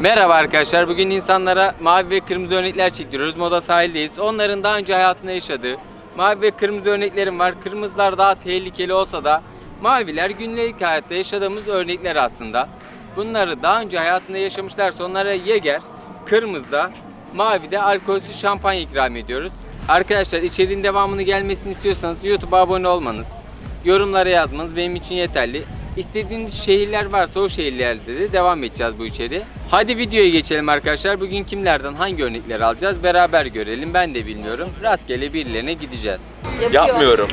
Merhaba arkadaşlar. Bugün insanlara mavi ve kırmızı örnekler çektiriyoruz. Moda sahildeyiz. Onların daha önce hayatında yaşadığı mavi ve kırmızı örneklerim var. Kırmızılar daha tehlikeli olsa da maviler günlük hayatta yaşadığımız örnekler aslında. Bunları daha önce hayatında yaşamışlarsa onlara Yeger, kırmızıda, mavide alkolsüz şampanya ikram ediyoruz. Arkadaşlar içeriğin devamını gelmesini istiyorsanız YouTube'a abone olmanız, yorumlara yazmanız benim için yeterli. İstediğiniz şehirler varsa o şehirlerde de devam edeceğiz bu içeri. Hadi videoya geçelim arkadaşlar. Bugün kimlerden hangi örnekleri alacağız beraber görelim. Ben de bilmiyorum. Rastgele birilerine gideceğiz. Yapmıyorum.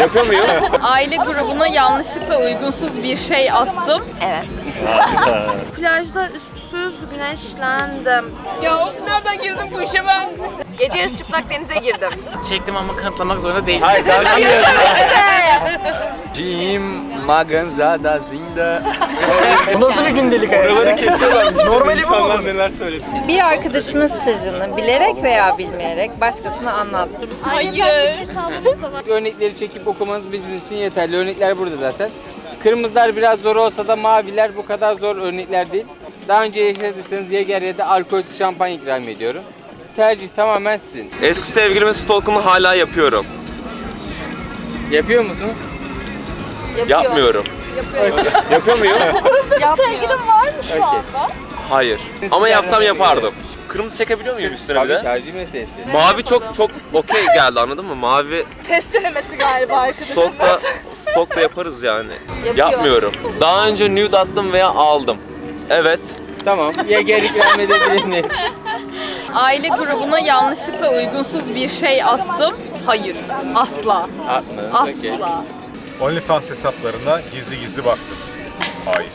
Yapıyor muyum? Aile grubuna yanlışlıkla uygunsuz bir şey attım. Evet. Plajda üstsüz güneşlendim. Ya nereden girdim bu işe ben? Gece yarısı çıplak denize girdim. Çektim ama kanıtlamak zorunda değilim. Hayır karşımıyorsun. Jim Maganzada Zinda. Bu nasıl bir gündelik hayat? Buraları kesiyorlar. Normali bu mu? İnsanlar neler söyledi. Bir arkadaşımın sırrını bilerek veya bilmeyerek başkasına anlattım. Hayır. Örnekleri çekip okumanız bizim için yeterli. Örnekler burada zaten. Kırmızılar biraz zor olsa da maviler bu kadar zor örnekler değil. Daha önce yaşadıysanız Yeger ya da alkolsüz şampanya ikram ediyorum. Tercih tamamen sizin. Eski sevgilimin stalkunu hala yapıyorum. Yapıyor musunuz? Yapmıyorum. Yapıyor muyum? Sevgilim var mı şu Okey. anda? Hayır. Ama yapsam yapardım. Kırmızı çekebiliyor muyum üstüne bir de? tercih meselesi. Mavi çok çok okey geldi anladın mı? Mavi Test denemesi galiba arkadaşım. stokla stokla yaparız yani. Yapmıyorum. Daha önce nude attım veya aldım. Evet. Tamam. Yeger ikram edebilir miyiz? Aile grubuna yanlışlıkla uygunsuz bir şey attım. Hayır. Asla. Atmadınız. Okey. Asla. OnlyFans hesaplarına gizli gizli baktım. Hayır.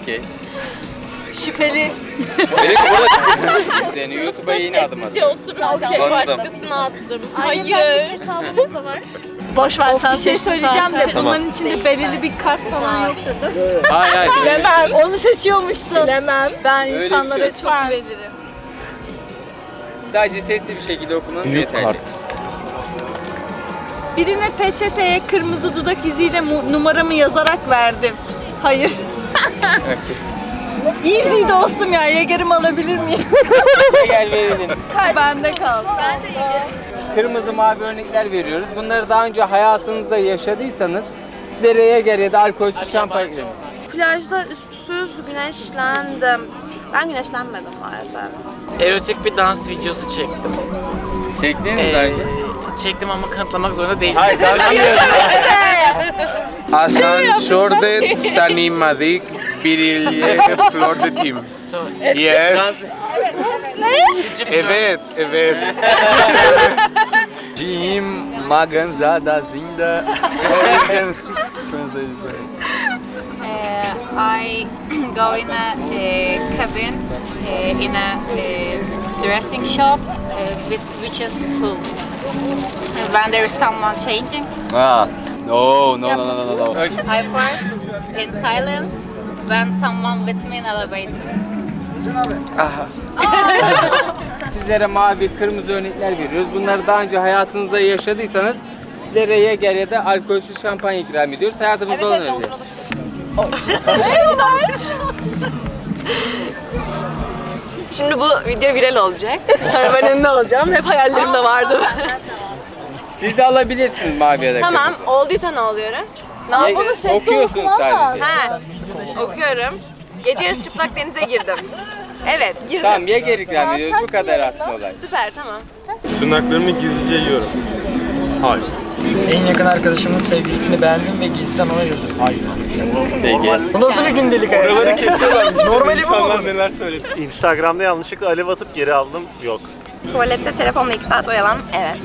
Okey. Şüpheli. Benim burada Yani YouTube'a yeni adım atın. Baktım. başkasına attım. Hayır. Boş ver sen bir şey söyleyeceğim de bunların içinde belirli bir kart falan yoktur değil mi? Hayır hayır. Bilemem. Onu seçiyormuşsun. Bilemem. Ben Öyle bir insanlara şey. çok güvenirim. Sadece sesli bir şekilde okumanız yeterli. Birine peçeteye kırmızı dudak iziyle mu- numaramı yazarak verdim. Hayır. Easy dostum ya. Yegerimi alabilir miyim? Yeger verelim. Bende kalsın. Kırmızı mavi örnekler veriyoruz. Bunları daha önce hayatınızda yaşadıysanız sizlere Yeger ya da alkolsüz şampanya ediyoruz. Plajda üstsüz güneşlendim. Ben güneşlenmedim maalesef. Erotik bir dans videosu çektim. Çektiniz mi Ee, daha önce? çektim ama kanıtlamak zorunda değilim. Hayır karşımıyorsun. Asansörde tanımadık biriyle flörtetim. So, Yes. Evet, evet. Jim Maganzada Zinda. Uh, I go in a uh, cabin uh, in a dressing shop uh, with which is full. And when there is someone changing, Ah. No, no, no, no, no, no. I fart in silence when someone with me in elevator. Sizlere mavi, kırmızı örnekler veriyoruz. Bunları daha önce hayatınızda yaşadıysanız sizlere Yeger ya da alkolsüz şampanya ikram ediyoruz. Hayatımızda olan örnekler. Şimdi bu video viral olacak. Sonra ben ünlü olacağım. Hep hayallerimde vardı. Siz de alabilirsiniz mavi ya da tamam. kırmızı. Olduysa ne oluyorum? Ne Ye- yapalım? Sesli okuyorsunuz sadece. Ha. Okuyorum. Gece yarısı çıplak denize girdim. Evet, girdim. Tamam Yeger ikram ediyoruz. Bu kadar aslında olay. Süper, tamam. Tırnaklarımı gizlice yiyorum. Hayır. En yakın arkadaşımın sevgilisini beğendim ve gizliden ona yürüdüm. Hayır. Peki. Bu nasıl bir gündelik hayat? Buraları kesiyorlar. Normali bu mu? İnsanlar neler söyledi. Instagram'da yanlışlıkla alev atıp geri aldım. Yok. Tuvalette telefonla 2 saat oyalan. Evet.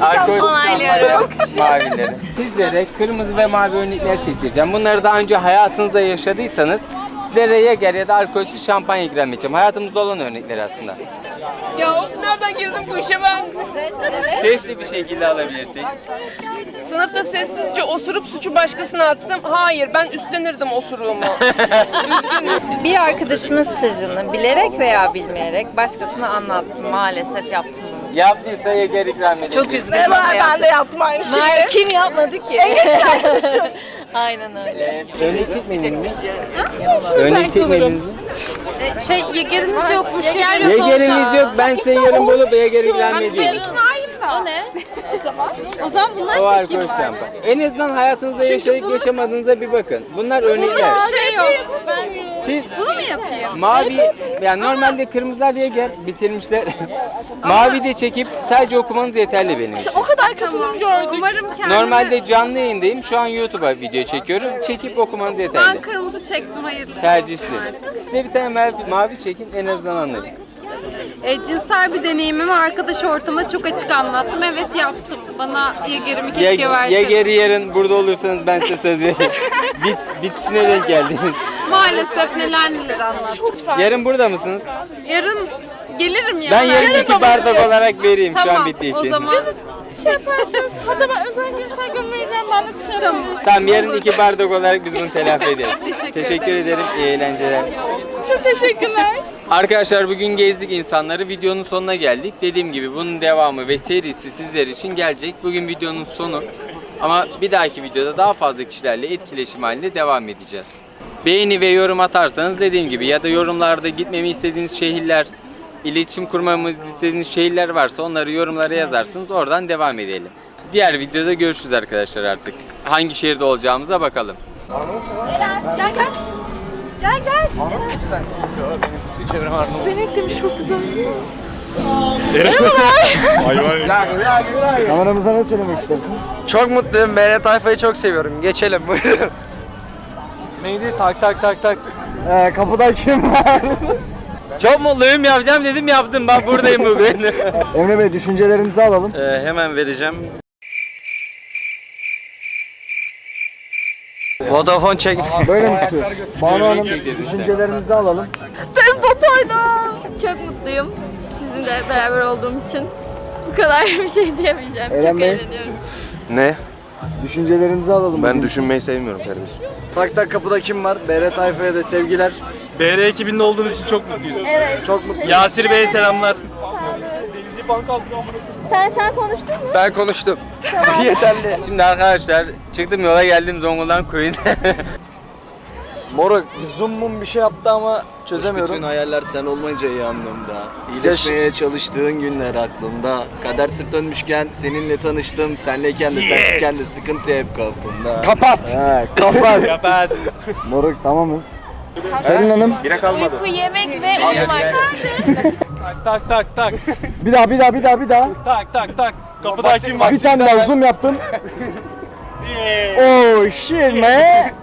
Alkol Onaylıyorum. mavileri. Sizlere kırmızı ve mavi örnekler çekeceğim. Bunları daha önce hayatınızda yaşadıysanız sizlere Yeger ya da alkolsüz şampanya ikram edeceğim. Hayatımızda olan örnekler aslında. Ya nereden girdim bu işe ben? Sesli bir şekilde alabilirsin. Sınıfta sessizce osurup suçu başkasına attım. Hayır ben üstlenirdim osuruğumu. Düzgün. Bir arkadaşımın sırrını bilerek veya bilmeyerek başkasına anlattım. Maalesef yaptım bunu. Yaptıysa Yeger ikram edebilir. Çok üzgünüm yaptım. Ben de yaptım aynı şeyi. Hayır, kim yapmadı ki? Aynen öyle. Örnek çekmediniz mi? Örnek çekmediniz mi? Şey yegeriniz yokmuş. Yeger Yegeriniz yok. Ben size yarın bulup yeger ikram edeyim. alayım da. O ne? O zaman. O zaman bunlar alkol şampuan. En azından hayatınızda yaşayıp yaşamadığınıza bir bakın. Bunlar örnekler. şey yok. Siz bunu mu yapayım? Mavi, yani normalde kırmızılar Yeger bitirmişler. Mavi de çekip sadece okumanız yeterli benim. için. O kadar katılım gördük. Umarım kendimi... Normalde canlı yayındayım. Şu an YouTube'a video çekiyorum. Çekip okumanız yeterli. kırmızı çektim hayırlısı. Tercihli. Size bir tane mavi, mavi çekin en azından anlayın. E, cinsel bir deneyimimi arkadaş ortamında çok açık anlattım. Evet yaptım. Bana yegerimi keşke Ye- verseydin. Yeger'i yarın burada olursanız ben size söz veririm. Bit, bitişine denk geldiniz. Maalesef neler neler. Yarın burada mısınız? Yarın gelirim ya. Ben yarın iki bardak olarak vereyim şu an Tamam bittiği o için. zaman. şey yaparsınız. Hatta ben özel gün vereceğim. Ben de şey tamam. Tamam yarın iki bardak olarak biz bunu telafi ederiz. Teşekkür Teşekkür ederim. İyi eğlenceler. Çok teşekkürler. Arkadaşlar bugün gezdik insanları. Videonun sonuna geldik. Dediğim gibi bunun devamı ve serisi sizler için gelecek. Bugün videonun sonu. Ama bir dahaki videoda daha fazla kişilerle etkileşim halinde devam edeceğiz. Beğeni ve yorum atarsanız dediğim gibi ya da yorumlarda gitmemi istediğiniz şehirler, iletişim kurmamız istediğiniz şehirler varsa onları yorumlara yazarsınız. Oradan devam edelim. Diğer videoda görüşürüz arkadaşlar artık. Hangi şehirde olacağımıza bakalım. Gel gel. Gel gel. Kameramıza ne söylemek istersin? Çok mutluyum. BR tayfayı çok seviyorum. Geçelim buyurun. Neydi? Tak tak tak tak. Ee, kapıda kim var? Çok mutluyum yapacağım dedim yaptım. Bak buradayım bugün. Emre Bey düşüncelerinizi alalım. Ee, hemen vereceğim. Vodafone çek. Böyle mi tutuyorsun? Banu Hanım düşüncelerinizi alalım. Çok mutluyum. Sizinle beraber olduğum için. Bu kadar bir şey diyemeyeceğim. Eren Çok Bey. eğleniyorum. Ne? Düşüncelerinizi alalım. Ben bugün. düşünmeyi sevmiyorum kardeşim. Tak tak kapıda kim var? BR tayfaya da sevgiler. BR ekibinde olduğumuz için çok mutluyuz. Evet. Çok mutluyum. Yasir Bey'e selamlar. Sen sen konuştun mu? Ben konuştum. Yeterli. Şimdi arkadaşlar çıktım yola geldim Zonguldak koyun. Moruk zoom mum bir şey yaptı ama çözemiyorum. Bütün hayaller sen olmayınca iyi anlamda. İyileşmeye çalıştığın günler aklımda. Kader sırt dönmüşken seninle tanıştım. Senleyken de sensizken de sıkıntı hep kapımda. Kapat. He, kapat. kapat. Moruk tamamız. Selin Hanım Uyku, yemek ve uyumak. Tak tak tak. bir daha bir daha bir daha bir daha. Tak tak tak. Kapıda kim var? Bir tane daha zoom yaptım. oh shit man.